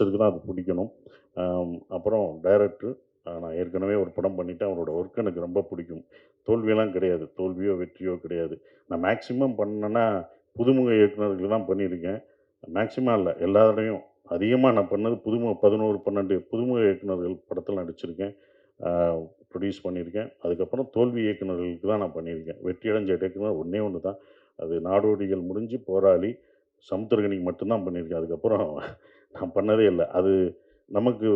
ப்ரொடியூசருக்கு தான் அது பிடிக்கணும். அப்புறம் டைரக்டர் நான் ஏற்கனவே ஒரு படம் பண்ணிட்டேன். அவரோட ஒர்க் எனக்கு ரொம்ப பிடிக்கும். தோல்வியெல்லாம் கிடையாது. தோல்வியோ வெற்றியோ கிடையாது. நான் மேக்ஸிமம் பண்ணேன்னா புதுமுக இயக்குநர்கள் தான் பண்ணியிருக்கேன். மேக்ஸிமம் இல்லை எல்லாரோடையும். அதிகமாக நான் பண்ணது புதுமுக பதினோரு பன்னெண்டு புதுமுக இயக்குனர்கள் படத்தில் நடிச்சிருக்கேன். ப்ரொடியூஸ் பண்ணியிருக்கேன். அதுக்கப்புறம் தோல்வி இயக்குனர்களுக்கு தான் நான் பண்ணியிருக்கேன். வெற்றி அடைஞ்ச இயக்குனர் ஒன்றே ஒன்று தான். அது நாடோடிகள் முடிஞ்சு போராளி சமுத்திரகனிக்கு மட்டும்தான் பண்ணியிருக்கேன். அதுக்கப்புறம் நான் பண்ணதே இல்லை. அது நமக்கு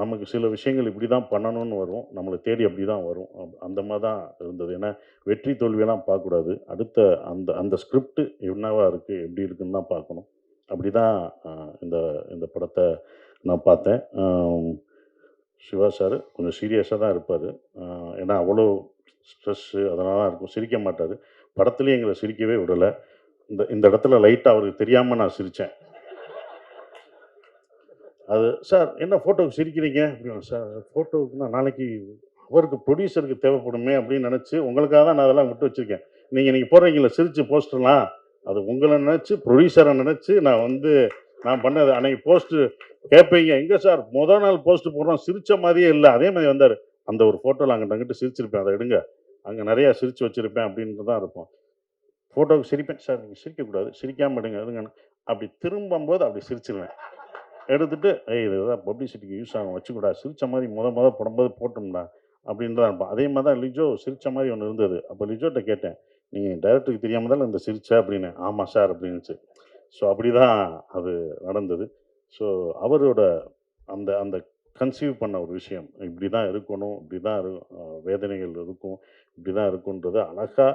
நமக்கு சில விஷயங்கள் இப்படி தான் பண்ணணும்னு வரும். நம்மளை தேடி அப்படி தான் வரும் அந்த மாதிரி தான் இருந்தது. ஏன்னா வெற்றி தோல்வியெல்லாம் பார்க்கக்கூடாது. அடுத்த அந்த அந்த ஸ்கிரிப்ட் என்னவா இருக்குது எப்படி இருக்குன்னு தான் பார்க்கணும். அப்படி தான் இந்த இந்த படத்தை நான் பார்த்தேன். சிவா சார் கொஞ்சம் சீரியஸாக தான் இருப்பார். ஏன்னா அவ்வளோ ஸ்ட்ரெஸ்ஸு அதனால தான் இருக்கும். சிரிக்க மாட்டார். படத்துலேயும் எங்களை சிரிக்கவே விடலை. இந்த இந்த இடத்துல லைட்டாக அவருக்கு தெரியாமல் நான் சிரித்தேன் அது சார் என்ன ஃபோட்டோவுக்கு சிரிக்கிறீங்க? அப்படின்னு சார் ஃபோட்டோவுக்கு நான் நாளைக்கு அவருக்கு ப்ரொடியூசருக்கு தேவைப்படுமே அப்படின்னு நினச்சி உங்களுக்காக தான் நான் அதெல்லாம் விட்டு வச்சுருக்கேன். நீங்கள் நீங்கள் போடுறீங்களா சிரித்து போஸ்டர்லாம்? அது உங்களை நினச்சி ப்ரொடியூசரை நினச்சி நான் வந்து நான் பண்ணது அன்றைக்கி போஸ்ட்டு கேட்பீங்க எங்கே சார் முதல் நாள் போஸ்ட்டு போடுறோம் சிரித்த மாதிரியே இல்லை. அதே மாதிரி வந்தார். அந்த ஒரு ஃபோட்டோவில் அங்கிட்ட அங்கிட்டு சிரிச்சிருப்பேன் அதை எடுங்க. அங்கே நிறையா சிரித்து வச்சுருப்பேன் அப்படின்ட்டு தான் இருப்போம் ஃபோட்டோவுக்கு சிரிப்பேன். சார் நீங்கள் சிரிக்கக்கூடாது. சிரிக்காம எடுங்க எடுங்க அப்படி திரும்பும்போது அப்படி சிரிச்சிருவேன். எடுத்துட்டு ஏய் இதுதான் பப்ளிசிட்டிக்கு யூஸ் ஆகும் வச்சுக்கூடாது சிரிச்ச மாதிரி முத முத போடும்போது போட்டோம்டா அப்படின்னு தான் இருப்பான். அதே மாதிரி தான் லிஜோ சிரிச்ச மாதிரி ஒன்று இருந்தது. அப்போ லிஜோட்ட கேட்டேன் நீங்கள் டைரக்டருக்கு தெரியாமல் தான் இந்த சிரிச்ச? அப்படின்னு. ஆமாம் சார் அப்படின்னுச்சு. ஸோ அப்படி தான் அது நடந்தது. ஸோ அவரோட அந்த அந்த கன்சீவ் பண்ண ஒரு விஷயம் இப்படி தான் இருக்கணும் இப்படி தான் இரு வேதனைகள் இருக்கும் இப்படி தான் இருக்குன்றது அழகாக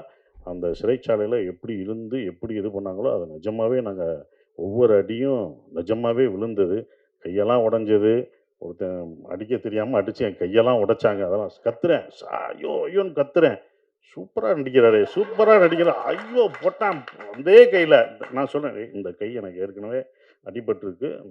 அந்த சிறைச்சாலையில் எப்படி இருந்து எப்படி இது பண்ணாங்களோ அதை நிஜமாகவே நாங்கள் ஒவ்வொரு அடியும் நிஜமாகவே விழுந்தது. கையெல்லாம் உடஞ்சது. ஒருத்தன் அடிக்க தெரியாமல் அடித்து என் கையெல்லாம் உடைச்சாங்க. அதெல்லாம் கத்துறேன். ஐயோ ஐயோன்னு கத்துறேன். சூப்பராக நடிக்கிறாரு சூப்பராக நடிக்கிறார். ஐயோ போட்டான். அதே கையில். நான் சொன்னேன் இந்த கை எனக்கு ஏற்கனவே அடிபட்டிருக்கு.